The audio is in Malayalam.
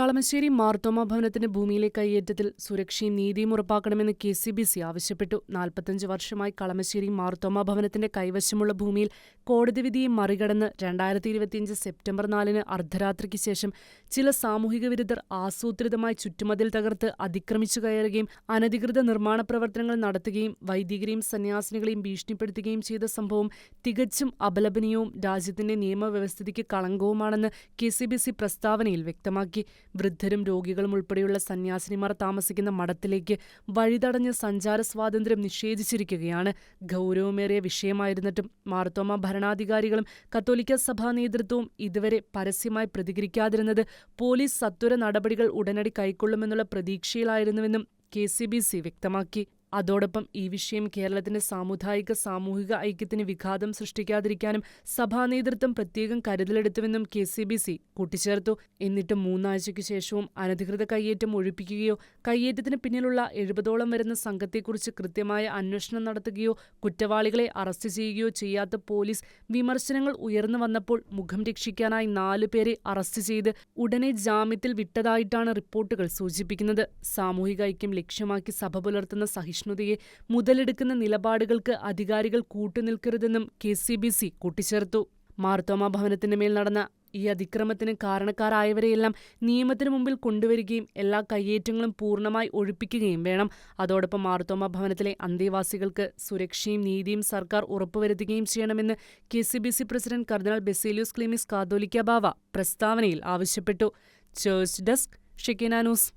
കളമശ്ശേരി മാർത്തോമ ഭവനത്തിന്റെ ഭൂമിയിലെ കൈയേറ്റത്തിൽ സുരക്ഷയും നീതിയും ഉറപ്പാക്കണമെന്ന് കെ സി ബി സി ആവശ്യപ്പെട്ടു. നാൽപ്പത്തഞ്ച് വർഷമായി കളമശ്ശേരി മാർത്തോമ ഭവനത്തിന്റെ കൈവശമുള്ള ഭൂമിയിൽ കോടതി വിധിയെ മറികടന്ന് രണ്ടായിരത്തി ഇരുപത്തിയഞ്ച് സെപ്റ്റംബർ നാലിന് അർദ്ധരാത്രിക്ക് ശേഷം ചില സാമൂഹിക വിരുദ്ധർ ആസൂത്രിതമായി ചുറ്റുമതിൽ തകർത്ത് അതിക്രമിച്ചു കയറുകയും അനധികൃത നിർമ്മാണ പ്രവർത്തനങ്ങൾ നടത്തുകയും വൈദികരെയും സന്യാസിനികളെയും ഭീഷണിപ്പെടുത്തുകയും ചെയ്ത സംഭവം തികച്ചും അപലപനീയവും രാജ്യത്തിന്റെ നിയമവ്യവസ്ഥിതിക്ക് കളങ്കവുമാണെന്ന് കെ സി ബി സി പ്രസ്താവനയിൽ വ്യക്തമാക്കി. വൃദ്ധരും രോഗികളും ഉൾപ്പെടെയുള്ള സന്യാസിനിമാർ താമസിക്കുന്ന മഠത്തിലേക്ക് വഴിതടഞ്ഞ് സഞ്ചാര സ്വാതന്ത്ര്യം നിഷേധിച്ചിരിക്കുകയാണ്. ഗൗരവമേറിയ വിഷയമായിരുന്നിട്ടും മാർത്തോമ ഭരണാധികാരികളും കത്തോലിക്ക സഭാ നേതൃത്വവും ഇതുവരെ പരസ്യമായി പ്രതികരിക്കാതിരുന്നത് പോലീസ് സത്വര നടപടികൾ ഉടനടി കൈക്കൊള്ളുമെന്നുള്ള പ്രതീക്ഷയിലായിരുന്നുവെന്നും കെ സി ബി സി വ്യക്തമാക്കി. അതോടൊപ്പം ഈ വിഷയം കേരളത്തിന്റെ സാമുദായിക സാമൂഹിക ഐക്യത്തിന് വിഘാതം സൃഷ്ടിക്കാതിരിക്കാനും സഭാ നേതൃത്വം പ്രത്യേകം കരുതലെടുത്തുവെന്നും കെ സി ബി സി കൂട്ടിച്ചേർത്തു. എന്നിട്ട് മൂന്നാഴ്ചയ്ക്ക് ശേഷവും അനധികൃത കയ്യേറ്റം ഒഴിപ്പിക്കുകയോ കയ്യേറ്റത്തിന് പിന്നിലുള്ള എഴുപതോളം വരുന്ന സംഘത്തെക്കുറിച്ച് കൃത്യമായ അന്വേഷണം നടത്തുകയോ കുറ്റവാളികളെ അറസ്റ്റ് ചെയ്യുകയോ ചെയ്യാത്ത പോലീസ് വിമർശനങ്ങൾ ഉയർന്നു വന്നപ്പോൾ മുഖം രക്ഷിക്കാനായി നാലുപേരെ അറസ്റ്റ് ചെയ്ത് ഉടനെ ജാമ്യത്തിൽ വിട്ടതായിട്ടാണ് റിപ്പോർട്ടുകൾ സൂചിപ്പിക്കുന്നത്. സാമൂഹിക ഐക്യം ലക്ഷ്യമാക്കി സഭ പുലർത്തുന്ന സഹിഷ്ണുതയെ മുതലെടുക്കുന്ന നിലപാടുകൾക്ക് അധികാരികൾ കൂട്ടുനിൽക്കരുതെന്നും കെ സി ബി സി കൂട്ടിച്ചേർത്തു. മാർത്തോമ ഭവനത്തിന് മേൽ നടന്ന ഈ അതിക്രമത്തിന് കാരണക്കാരായവരെയെല്ലാം നിയമത്തിന് മുമ്പിൽ കൊണ്ടുവരികയും എല്ലാ കയ്യേറ്റങ്ങളും പൂർണമായി ഒഴിപ്പിക്കുകയും വേണം. അതോടൊപ്പം മാർത്തോമ ഭവനത്തിലെ അന്തേവാസികൾക്ക് സുരക്ഷയും നീതിയും സർക്കാർ ഉറപ്പുവരുത്തുകയും ചെയ്യണമെന്ന് K C B C president cardinal Baselios Cleemis Catholicos Bava പ്രസ്താവനയിൽ ആവശ്യപ്പെട്ടു. Church desk Shekinah news.